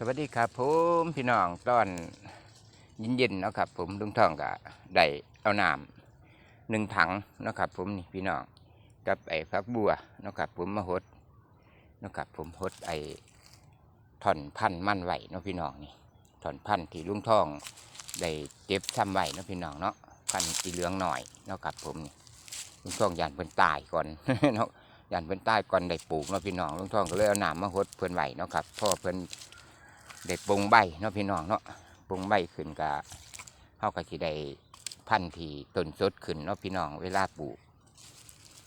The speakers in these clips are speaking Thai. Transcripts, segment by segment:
สวัสดีครับผมพี่น้องตอนเย็นๆเนาะครับ ผมลุงทองก็ได้เอาน้ำหนึ่งถังเนาะครับ ผมนี่พี่น้องกับไอ้ฟักบัวเนาะครับ ผมมาหดเนาะครับ ผมหดไอ้ถอนพันธุ์มั่นไหวเนาะพี่น้องนี่ถอนพันธุ์ที่ลุงทองได้เจ็บซ้ำไหวเนาะพี่น้องเนาะพันธุ์สีเหลืองหน่อยเนาะครับ ผมนี่ลุงทองยานเพิ่นตายก่อนเนาะยานเพิ่นตายก่อนได้ปลูกเนาะพี่น้องลุงทองก็เลยเอาน้ำมาหดเพิ่นไหวเนาะครับพ่อเพิ่น ได้ปรุงใบเนาะพี่น้องเนาะปรุงใบขึ้นก็เฮาก็สิได้พันธุ์ที่ต้นสดขึ้นเนาะพี่น้องเวลาปลูก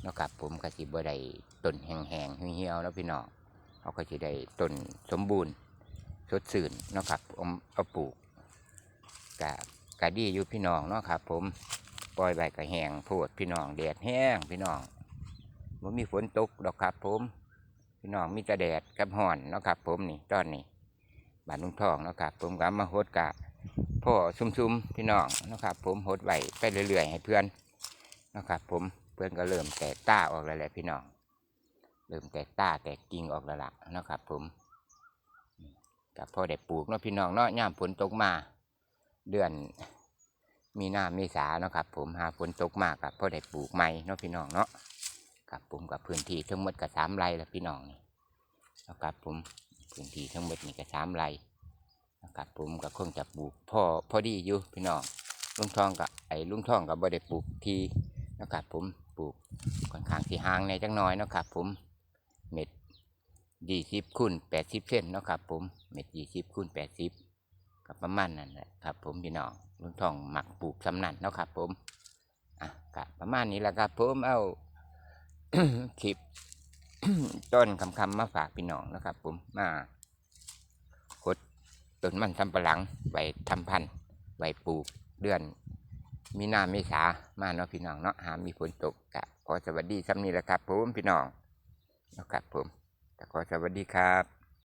เนาะครับผมก็สิบ่ได้ต้นแห้งๆเหี่ยวๆเนาะพี่น้องเฮาก็สิได้ต้นสมบูรณ์สดชื่นเนาะครับเอาเอาปลูกก็ก็ดีอยู่พี่น้องเนาะครับ ผมปล่อยใบก็แห้งโพดพี่น้องแดดแห้งพี่น้องบ่มีฝนตกดอกครับ ผม พี่น้องมีแต่แดดกับห่อนเนาะครับ ผมนี่ตอนนี้ บ้านลุงทองนะครับ ผมก็มาโหดกะพ่อซุ่มๆพี่น้องนะครับ ผมโหดไว้ไปเรื่อยๆให้เพื่อนนะครับ ผมเพื่อนก็เริ่มแตกต้าออกแล้วแหละพี่น้องเริ่มแตกต้าแตกกิ่งออกแล้วล่ะนะครับ ผมกับพ่อได้ปลูกเนาะพี่น้องเนาะย่ามฝนตกมา เดือนมีหน้าเมษาเนาะครับ ผมหาฝนตกมากกับพ่อได้ปลูกใหม่เนาะพี่น้องเนาะครับผมกับพื้นที่ทั้งหมดกับสามไร่แล้วพี่น้องนี่นะครับผม พื้นที่ทั้งหมดนี่ก็สามไร่นะครับผมก็คงจะปลูกพ่อพอดีอยู่พี่น้องลุงทองกับไอ้ลุงทองกับบ่ได้ปลูกทีนะครับผมปลูกค่อนข้างสีห่างในจังน้อยนะครับผมเม็ดยี่สิบคูณแปดสิบเซนนะครับผมเม็ดยี่สิบคูณแปดสิบกับประมาณนั้นแหละครับ ผมพี่น้องลุงทองหมักปลูกสำนันนะครับผมอะกับประมาณนี้แหละครับผมเอาคลิป ต้นคำคำมาฝากพี่น้องนะครับ ผมมาคดต้นมันทำปะหลังไว้ทำพันธุ์ไว้ปลูกเดือน มีนาเมษามาเนาะพี่น้องเนาะหามีฝนตกกะขอสวัสดีซ้ำนี้แหละครับผมพี่น้องนะครับผมแต่ขอสวัสดีครับ